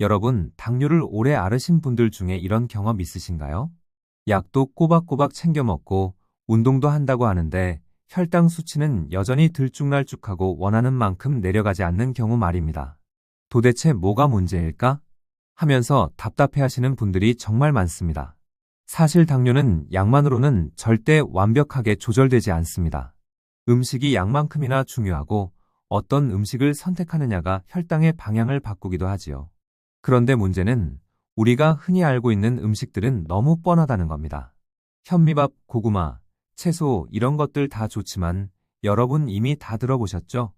여러분, 당뇨를 오래 앓으신 분들 중에 이런 경험 있으신가요? 약도 꼬박꼬박 챙겨 먹고 운동도 한다고 하는데 혈당 수치는 여전히 들쭉날쭉하고 원하는 만큼 내려가지 않는 경우 말입니다. 도대체 뭐가 문제일까? 하면서 답답해 하시는 분들이 정말 많습니다. 사실 당뇨는 약만으로는 절대 완벽하게 조절되지 않습니다. 음식이 약만큼이나 중요하고 어떤 음식을 선택하느냐가 혈당의 방향을 바꾸기도 하지요. 그런데 문제는 우리가 흔히 알고 있는 음식들은 너무 뻔하다는 겁니다. 현미밥, 고구마, 채소 이런 것들 다 좋지만 여러분 이미 다 들어보셨죠?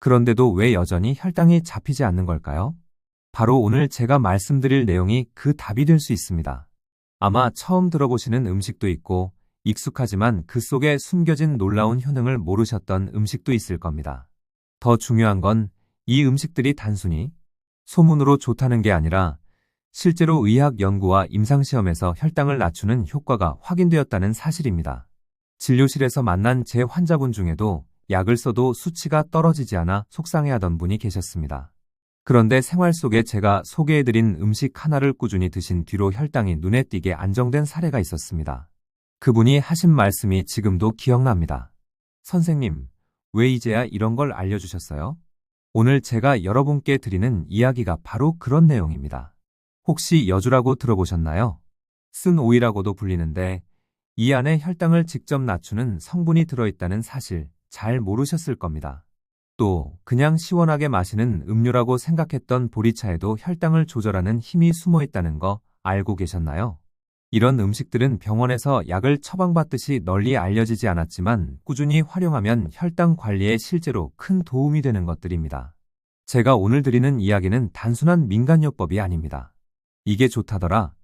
그런데도 왜 여전히 혈당이 잡히지 않는 걸까요? 바로 오늘 제가 말씀드릴 내용이 그 답이 될 수 있습니다. 아마 처음 들어보시는 음식도 있고 익숙하지만 그 속에 숨겨진 놀라운 효능을 모르셨던 음식도 있을 겁니다. 더 중요한 건 이 음식들이 단순히 소문으로 좋다는 게 아니라 실제로 의학 연구와 임상시험에서 혈당을 낮추는 효과가 확인되었다는 사실입니다. 진료실에서 만난 제 환자분 중에도 약을 써도 수치가 떨어지지 않아 속상해하던 분이 계셨습니다. 그런데 생활 속에 제가 소개해드린 음식 하나를 꾸준히 드신 뒤로 혈당이 눈에 띄게 안정된 사례가 있었습니다. 그분이 하신 말씀이 지금도 기억납니다. 선생님, 왜 이제야 이런 걸 알려주셨어요? 오늘 제가 여러분께 드리는 이야기가 바로 그런 내용입니다. 혹시 여주라고 들어보셨나요? 쓴 오이라고도 불리는데 이 안에 혈당을 직접 낮추는 성분이 들어있다는 사실 잘 모르셨을 겁니다. 또 그냥 시원하게 마시는 음료라고 생각했던 보리차에도 혈당을 조절하는 힘이 숨어 있다는 거 알고 계셨나요? 이런 음식들은 병원에서 약을 처방받듯이 널리 알려지지 않았지만 꾸준히 활용하면 혈당 관리에 실제로 큰 도움이 되는 것들입니다. 제가 오늘 드리는 이야기는 단순한 민간요법이 아닙니다. 이게 좋다더라.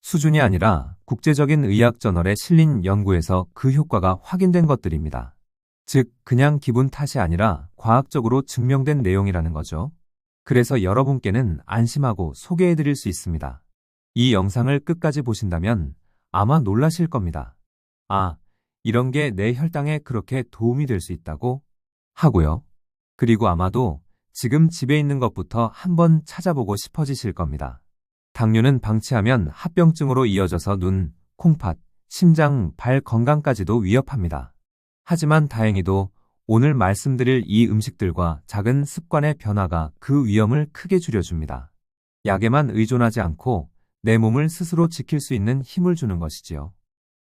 수준이 아니라 국제적인 의학 저널에 실린 연구에서 그 효과가 확인된 것들입니다. 즉, 그냥 기분 탓이 아니라 과학적으로 증명된 내용이라는 거죠. 그래서 여러분께는 안심하고 소개해 드릴 수 있습니다. 이 영상을 끝까지 보신다면 아마 놀라실 겁니다. 아, 이런 게 내 혈당에 그렇게 도움이 될 수 있다고? 하고요. 그리고 아마도 지금 집에 있는 것부터 한번 찾아보고 싶어지실 겁니다. 당뇨는 방치하면 합병증으로 이어져서 눈, 콩팥, 심장, 발 건강까지도 위협합니다. 하지만 다행히도 오늘 말씀드릴 이 음식들과 작은 습관의 변화가 그 위험을 크게 줄여줍니다. 약에만 의존하지 않고 내 몸을 스스로 지킬 수 있는 힘을 주는 것이지요.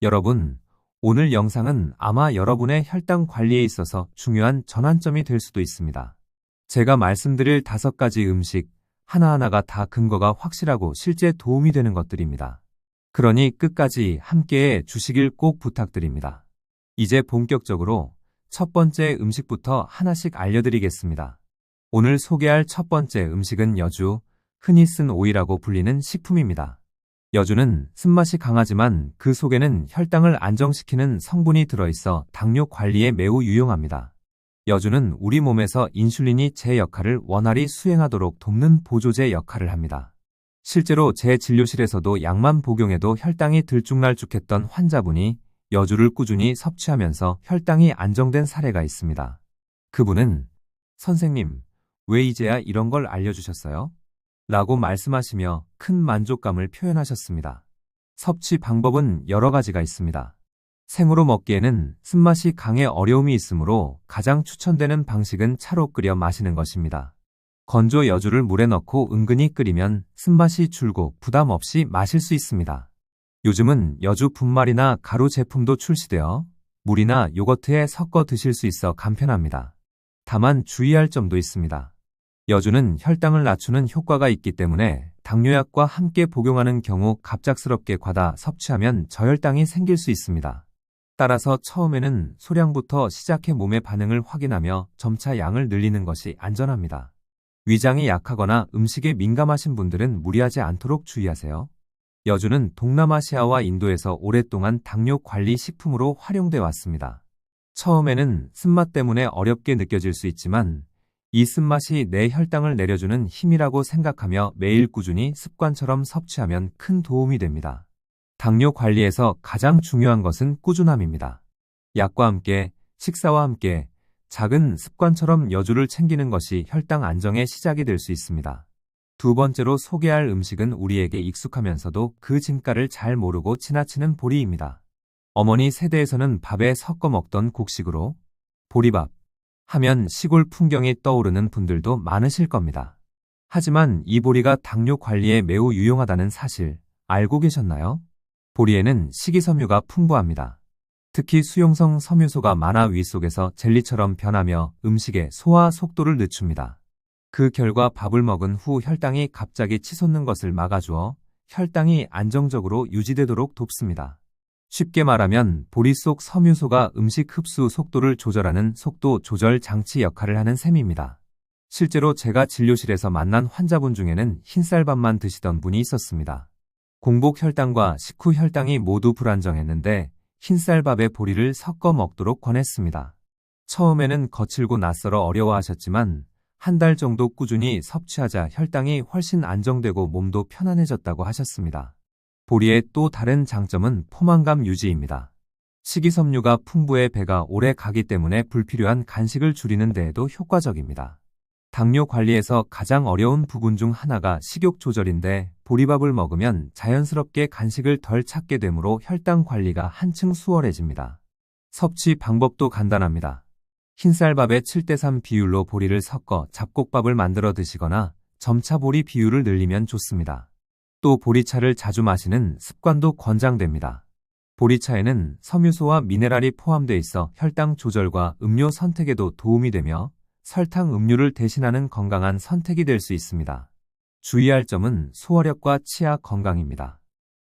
여러분, 오늘 영상은 아마 여러분의 혈당 관리에 있어서 중요한 전환점이 될 수도 있습니다. 제가 말씀드릴 다섯 가지 음식, 하나하나가 다 근거가 확실하고 실제 도움이 되는 것들입니다. 그러니 끝까지 함께해 주시길 꼭 부탁드립니다. 이제 본격적으로 첫 번째 음식부터 하나씩 알려드리겠습니다. 오늘 소개할 첫 번째 음식은 여주, 흔히 쓴 오이라고 불리는 식품입니다. 여주는 쓴맛이 강하지만 그 속에는 혈당을 안정시키는 성분이 들어있어 당뇨 관리에 매우 유용합니다. 여주는 우리 몸에서 인슐린이 제 역할을 원활히 수행하도록 돕는 보조제 역할을 합니다. 실제로 제 진료실에서도 약만 복용해도 혈당이 들쭉날쭉했던 환자분이 여주를 꾸준히 섭취하면서 혈당이 안정된 사례가 있습니다. 그분은 선생님, 왜 이제야 이런 걸 알려주셨어요? 라고 말씀하시며 큰 만족감을 표현하셨습니다. 섭취 방법은 여러 가지가 있습니다. 생으로 먹기에는 쓴맛이 강해 어려움이 있으므로 가장 추천되는 방식은 차로 끓여 마시는 것입니다. 건조 여주를 물에 넣고 은근히 끓이면 쓴맛이 줄고 부담 없이 마실 수 있습니다. 요즘은 여주 분말이나 가루 제품도 출시되어 물이나 요거트에 섞어 드실 수 있어 간편합니다. 다만 주의할 점도 있습니다. 여주는 혈당을 낮추는 효과가 있기 때문에 당뇨약과 함께 복용하는 경우 갑작스럽게 과다 섭취하면 저혈당이 생길 수 있습니다. 따라서 처음에는 소량부터 시작해 몸의 반응을 확인하며 점차 양을 늘리는 것이 안전합니다. 위장이 약하거나 음식에 민감하신 분들은 무리하지 않도록 주의하세요. 여주는 동남아시아와 인도에서 오랫동안 당뇨 관리 식품으로 활용돼 왔습니다. 처음에는 쓴맛 때문에 어렵게 느껴질 수 있지만 이 쓴맛이 내 혈당을 내려주는 힘이라고 생각하며 매일 꾸준히 습관처럼 섭취하면 큰 도움이 됩니다. 당뇨 관리에서 가장 중요한 것은 꾸준함입니다. 약과 함께, 식사와 함께 작은 습관처럼 여주를 챙기는 것이 혈당 안정의 시작이 될 수 있습니다. 두 번째로 소개할 음식은 우리에게 익숙하면서도 그 진가를 잘 모르고 지나치는 보리입니다. 어머니 세대에서는 밥에 섞어 먹던 곡식으로 보리밥 하면 시골 풍경이 떠오르는 분들도 많으실 겁니다. 하지만 이 보리가 당뇨 관리에 매우 유용하다는 사실 알고 계셨나요? 보리에는 식이섬유가 풍부합니다. 특히 수용성 섬유소가 많아 위 속에서 젤리처럼 변하며 음식의 소화 속도를 늦춥니다. 그 결과 밥을 먹은 후 혈당이 갑자기 치솟는 것을 막아주어 혈당이 안정적으로 유지되도록 돕습니다. 쉽게 말하면 보리 속 섬유소가 음식 흡수 속도를 조절하는 속도 조절 장치 역할을 하는 셈입니다. 실제로 제가 진료실에서 만난 환자분 중에는 흰쌀밥만 드시던 분이 있었습니다. 공복 혈당과 식후 혈당이 모두 불안정했는데 흰쌀밥에 보리를 섞어 먹도록 권했습니다. 처음에는 거칠고 낯설어 어려워하셨지만 한 달 정도 꾸준히 섭취하자 혈당이 훨씬 안정되고 몸도 편안해졌다고 하셨습니다. 보리의 또 다른 장점은 포만감 유지입니다. 식이섬유가 풍부해 배가 오래 가기 때문에 불필요한 간식을 줄이는 데에도 효과적입니다. 당뇨 관리에서 가장 어려운 부분 중 하나가 식욕 조절인데 보리밥을 먹으면 자연스럽게 간식을 덜 찾게 되므로 혈당 관리가 한층 수월해집니다. 섭취 방법도 간단합니다. 흰쌀밥에 7대3 비율로 보리를 섞어 잡곡밥을 만들어 드시거나 점차 보리 비율을 늘리면 좋습니다. 또 보리차를 자주 마시는 습관도 권장됩니다. 보리차에는 섬유소와 미네랄이 포함되어 있어 혈당 조절과 음료 선택에도 도움이 되며 설탕 음료를 대신하는 건강한 선택이 될 수 있습니다. 주의할 점은 소화력과 치아 건강입니다.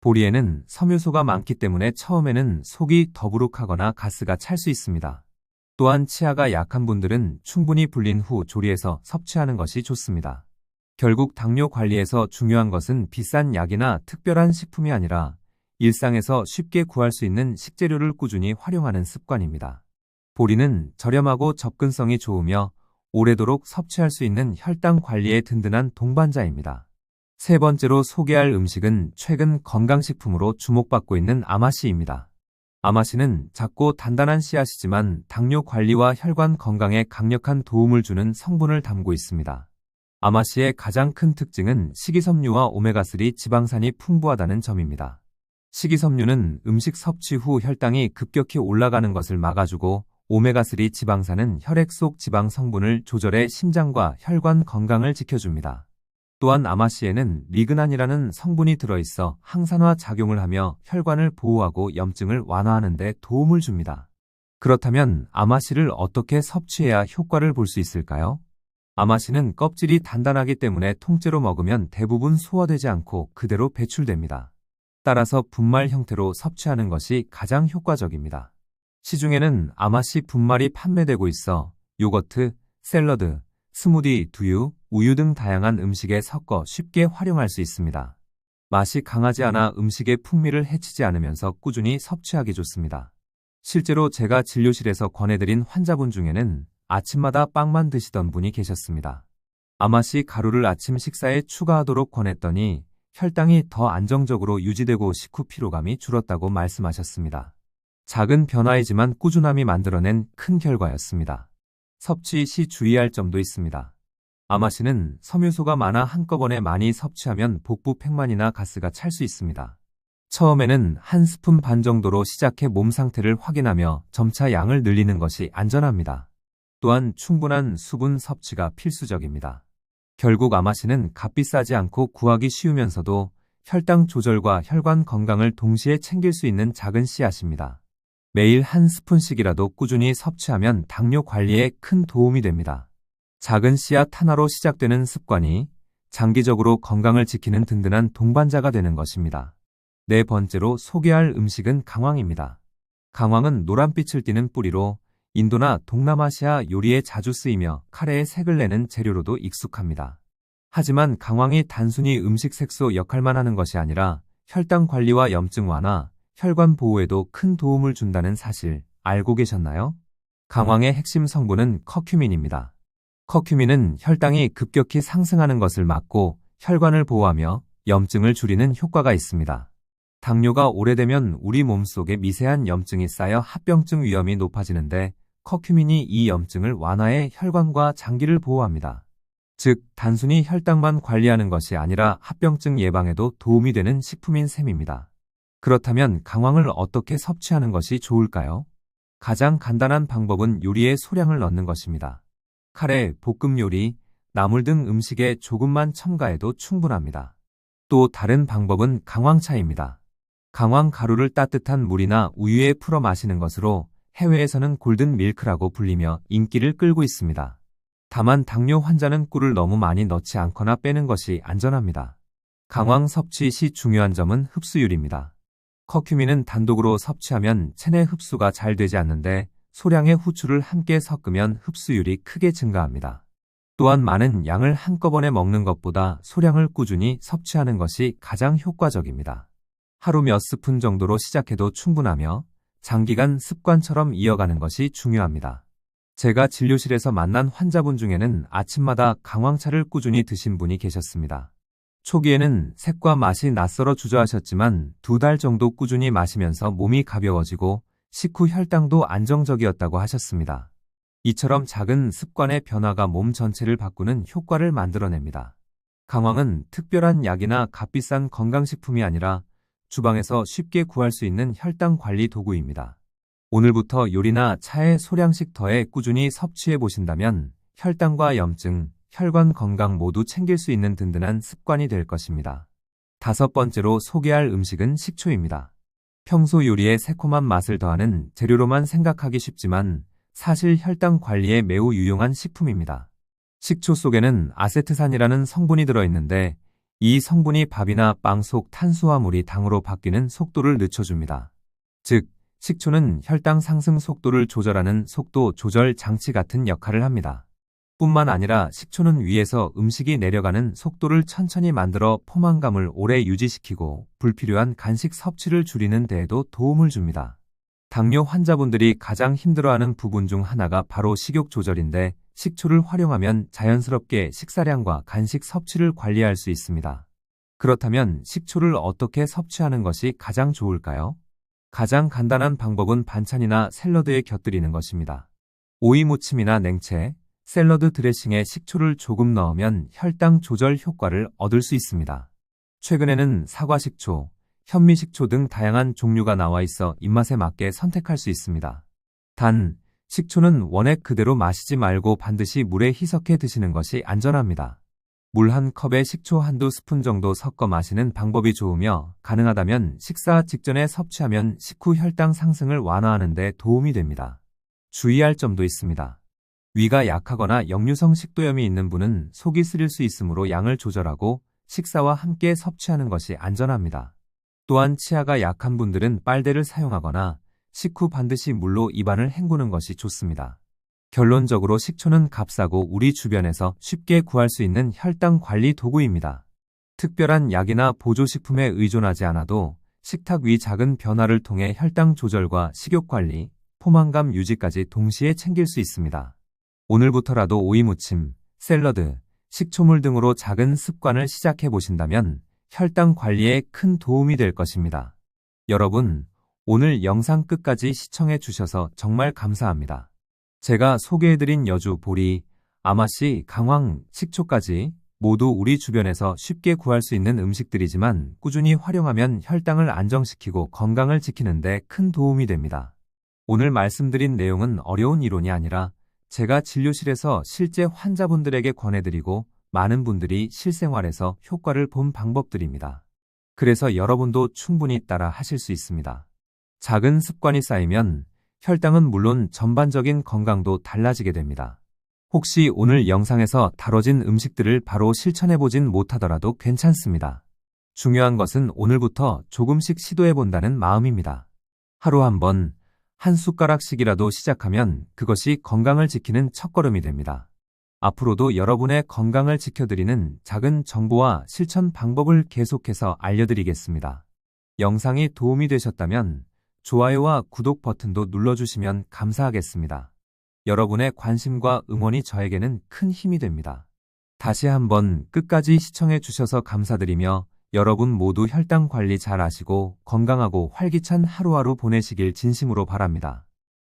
보리에는 섬유소가 많기 때문에 처음에는 속이 더부룩하거나 가스가 찰 수 있습니다. 또한 치아가 약한 분들은 충분히 불린 후 조리해서 섭취하는 것이 좋습니다. 결국 당뇨 관리에서 중요한 것은 비싼 약이나 특별한 식품이 아니라 일상에서 쉽게 구할 수 있는 식재료를 꾸준히 활용하는 습관입니다. 보리는 저렴하고 접근성이 좋으며 오래도록 섭취할 수 있는 혈당 관리에 든든한 동반자입니다. 세 번째로 소개할 음식은 최근 건강식품으로 주목받고 있는 아마씨입니다. 아마씨는 작고 단단한 씨앗이지만 당뇨 관리와 혈관 건강에 강력한 도움을 주는 성분을 담고 있습니다. 아마씨의 가장 큰 특징은 식이섬유와 오메가3 지방산이 풍부하다는 점입니다. 식이섬유는 음식 섭취 후 혈당이 급격히 올라가는 것을 막아주고 오메가3 지방산은 혈액 속 지방 성분을 조절해 심장과 혈관 건강을 지켜줍니다. 또한 아마씨에는 리그난이라는 성분이 들어있어 항산화 작용을 하며 혈관을 보호하고 염증을 완화하는 데 도움을 줍니다. 그렇다면 아마씨를 어떻게 섭취해야 효과를 볼 수 있을까요? 아마씨는 껍질이 단단하기 때문에 통째로 먹으면 대부분 소화되지 않고 그대로 배출됩니다. 따라서 분말 형태로 섭취하는 것이 가장 효과적입니다. 시중에는 아마씨 분말이 판매되고 있어 요거트, 샐러드, 스무디, 두유, 우유 등 다양한 음식에 섞어 쉽게 활용할 수 있습니다. 맛이 강하지 않아 음식의 풍미를 해치지 않으면서 꾸준히 섭취하기 좋습니다. 실제로 제가 진료실에서 권해드린 환자분 중에는 아침마다 빵만 드시던 분이 계셨습니다. 아마씨 가루를 아침 식사에 추가하도록 권했더니 혈당이 더 안정적으로 유지되고 식후 피로감이 줄었다고 말씀하셨습니다. 작은 변화이지만 꾸준함이 만들어낸 큰 결과였습니다. 섭취 시 주의할 점도 있습니다. 아마씨는 섬유소가 많아 한꺼번에 많이 섭취하면 복부 팽만이나 가스가 찰 수 있습니다. 처음에는 한 스푼 반 정도로 시작해 몸 상태를 확인하며 점차 양을 늘리는 것이 안전합니다. 또한 충분한 수분 섭취가 필수적입니다. 결국 아마씨는 값비싸지 않고 구하기 쉬우면서도 혈당 조절과 혈관 건강을 동시에 챙길 수 있는 작은 씨앗입니다. 매일 한 스푼씩이라도 꾸준히 섭취하면 당뇨 관리에 큰 도움이 됩니다. 작은 씨앗 하나로 시작되는 습관이 장기적으로 건강을 지키는 든든한 동반자가 되는 것입니다. 네 번째로 소개할 음식은 강황입니다. 강황은 노란빛을 띠는 뿌리로 인도나 동남아시아 요리에 자주 쓰이며 카레의 색을 내는 재료로도 익숙합니다. 하지만 강황이 단순히 음식 색소 역할만 하는 것이 아니라 혈당 관리와 염증 완화, 혈관 보호에도 큰 도움을 준다는 사실 알고 계셨나요? 강황의 핵심 성분은 커큐민입니다. 커큐민은 혈당이 급격히 상승하는 것을 막고 혈관을 보호하며 염증을 줄이는 효과가 있습니다. 당뇨가 오래되면 우리 몸속에 미세한 염증이 쌓여 합병증 위험이 높아지는데 커큐민이 이 염증을 완화해 혈관과 장기를 보호합니다. 즉, 단순히 혈당만 관리하는 것이 아니라 합병증 예방에도 도움이 되는 식품인 셈입니다. 그렇다면 강황을 어떻게 섭취하는 것이 좋을까요? 가장 간단한 방법은 요리에 소량을 넣는 것입니다. 카레, 볶음 요리, 나물 등 음식에 조금만 첨가해도 충분합니다. 또 다른 방법은 강황차입니다. 강황 가루를 따뜻한 물이나 우유에 풀어 마시는 것으로 해외에서는 골든 밀크라고 불리며 인기를 끌고 있습니다. 다만 당뇨 환자는 꿀을 너무 많이 넣지 않거나 빼는 것이 안전합니다. 강황 섭취 시 중요한 점은 흡수율입니다. 커큐민은 단독으로 섭취하면 체내 흡수가 잘 되지 않는데 소량의 후추를 함께 섞으면 흡수율이 크게 증가합니다. 또한 많은 양을 한꺼번에 먹는 것보다 소량을 꾸준히 섭취하는 것이 가장 효과적입니다. 하루 몇 스푼 정도로 시작해도 충분하며 장기간 습관처럼 이어가는 것이 중요합니다. 제가 진료실에서 만난 환자분 중에는 아침마다 강황차를 꾸준히 드신 분이 계셨습니다. 초기에는 색과 맛이 낯설어 주저하셨지만 두 달 정도 꾸준히 마시면서 몸이 가벼워지고 식후 혈당도 안정적이었다고 하셨습니다. 이처럼 작은 습관의 변화가 몸 전체를 바꾸는 효과를 만들어냅니다. 강황은 특별한 약이나 값비싼 건강식품이 아니라 주방에서 쉽게 구할 수 있는 혈당 관리 도구입니다. 오늘부터 요리나 차에 소량씩 더해 꾸준히 섭취해 보신다면 혈당과 염증, 혈관 건강 모두 챙길 수 있는 든든한 습관이 될 것입니다. 다섯 번째로 소개할 음식은 식초입니다. 평소 요리에 새콤한 맛을 더하는 재료로만 생각하기 쉽지만 사실 혈당 관리에 매우 유용한 식품입니다. 식초 속에는 아세트산이라는 성분이 들어있는데 이 성분이 밥이나 빵 속 탄수화물이 당으로 바뀌는 속도를 늦춰줍니다. 즉, 식초는 혈당 상승 속도를 조절하는 속도 조절 장치 같은 역할을 합니다. 뿐만 아니라 식초는 위에서 음식이 내려가는 속도를 천천히 만들어 포만감을 오래 유지시키고 불필요한 간식 섭취를 줄이는 데에도 도움을 줍니다. 당뇨 환자분들이 가장 힘들어하는 부분 중 하나가 바로 식욕 조절인데 식초를 활용하면 자연스럽게 식사량과 간식 섭취를 관리할 수 있습니다. 그렇다면 식초를 어떻게 섭취하는 것이 가장 좋을까요? 가장 간단한 방법은 반찬이나 샐러드에 곁들이는 것입니다. 오이 무침이나 냉채, 샐러드 드레싱에 식초를 조금 넣으면 혈당 조절 효과를 얻을 수 있습니다. 최근에는 사과식초, 현미식초 등 다양한 종류가 나와 있어 입맛에 맞게 선택할 수 있습니다. 단, 식초는 원액 그대로 마시지 말고 반드시 물에 희석해 드시는 것이 안전합니다. 물 한 컵에 식초 한두 스푼 정도 섞어 마시는 방법이 좋으며 가능하다면 식사 직전에 섭취하면 식후 혈당 상승을 완화하는 데 도움이 됩니다. 주의할 점도 있습니다. 위가 약하거나 역류성 식도염이 있는 분은 속이 쓰릴 수 있으므로 양을 조절하고 식사와 함께 섭취하는 것이 안전합니다. 또한 치아가 약한 분들은 빨대를 사용하거나 식후 반드시 물로 입안을 헹구는 것이 좋습니다. 결론적으로 식초는 값싸고 우리 주변에서 쉽게 구할 수 있는 혈당 관리 도구입니다. 특별한 약이나 보조식품에 의존하지 않아도 식탁 위 작은 변화를 통해 혈당 조절과 식욕 관리, 포만감 유지까지 동시에 챙길 수 있습니다. 오늘부터라도 오이 무침, 샐러드, 식초물 등으로 작은 습관을 시작해 보신다면 혈당 관리에 큰 도움이 될 것입니다. 여러분, 오늘 영상 끝까지 시청해 주셔서 정말 감사합니다. 제가 소개해드린 여주, 보리, 아마씨, 강황, 식초까지 모두 우리 주변에서 쉽게 구할 수 있는 음식들이지만 꾸준히 활용하면 혈당을 안정시키고 건강을 지키는데 큰 도움이 됩니다. 오늘 말씀드린 내용은 어려운 이론이 아니라 제가 진료실에서 실제 환자분들에게 권해드리고 많은 분들이 실생활에서 효과를 본 방법들입니다. 그래서 여러분도 충분히 따라 하실 수 있습니다. 작은 습관이 쌓이면 혈당은 물론 전반적인 건강도 달라지게 됩니다. 혹시 오늘 영상에서 다뤄진 음식들을 바로 실천해보진 못하더라도 괜찮습니다. 중요한 것은 오늘부터 조금씩 시도해본다는 마음입니다. 하루 한 번 한 숟가락씩이라도 시작하면 그것이 건강을 지키는 첫걸음이 됩니다. 앞으로도 여러분의 건강을 지켜드리는 작은 정보와 실천 방법을 계속해서 알려드리겠습니다. 영상이 도움이 되셨다면 좋아요와 구독 버튼도 눌러주시면 감사하겠습니다. 여러분의 관심과 응원이 저에게는 큰 힘이 됩니다. 다시 한번 끝까지 시청해 주셔서 감사드리며 여러분 모두 혈당 관리 잘 하시고 건강하고 활기찬 하루하루 보내시길 진심으로 바랍니다.